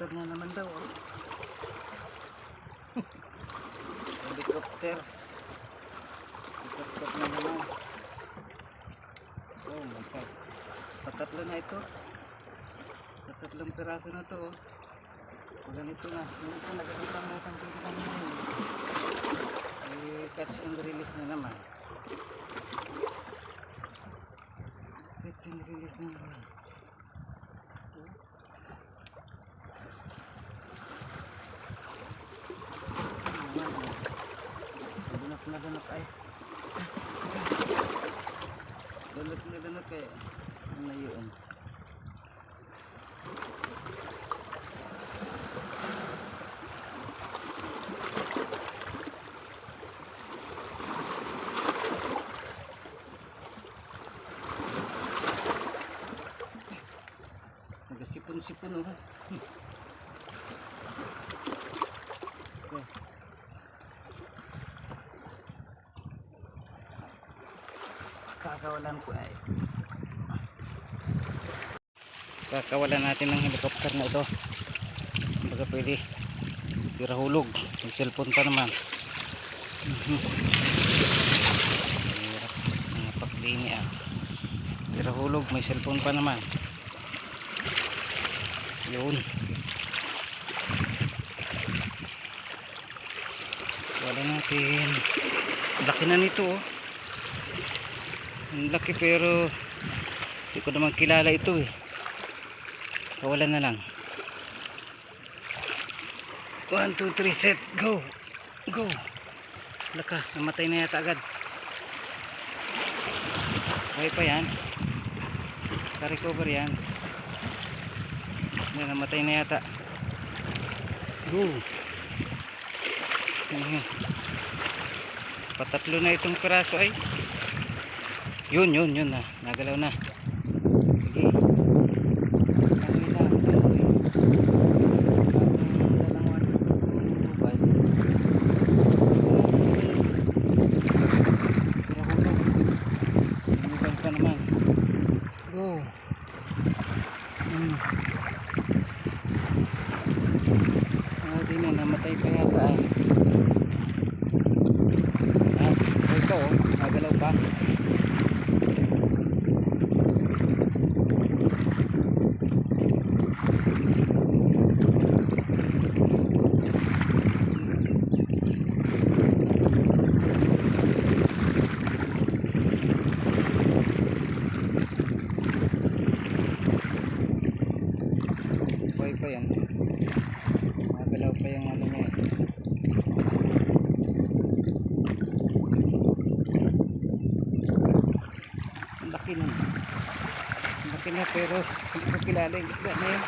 helicopter na naman daw. Oh. helicopter. Helicopter na naman. Oh my God. Patatlo na ito. Patatlong piraso na to. Oh. Ganito na. Yung isa nagkakita mo natin dito kanina. Eh, catch and release na naman. Catch and release na naman. Na dunok ay. Dunok na dunok ay. Ano na yun? Nagasipon-sipon oh. Kakawalan ko ay. Kakawalan natin ng helicopter na ito. Baga pwede. Tira. May cellphone pa naman. Hirap. Mga paklini ah. Tira hulog. May cellphone pa naman. Yun. Wala natin. Laki na nito oh. Ang laki pero hindi ko naman kilala ito eh. Kawalan na lang. 1, 2, 3, set. Go! Go! Laka, namatay na yata agad. Okay pa yan. Ka-recover yan. Yan, namatay na yata. Go! Patatlo na itong piraso ay. Yun, yun, yun na. Nagalaw na. Sige. Go. Hmm. Ah, di na, namatay pa yata ah. Ito oh. Buhay pa yan. Magalaw pa yung ano niya. Ang laki nun. Ang laki na pero hindi ko kilala yung isda na yun.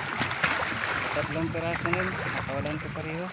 Tatlong peraso nun. Nakawalan ko pareho.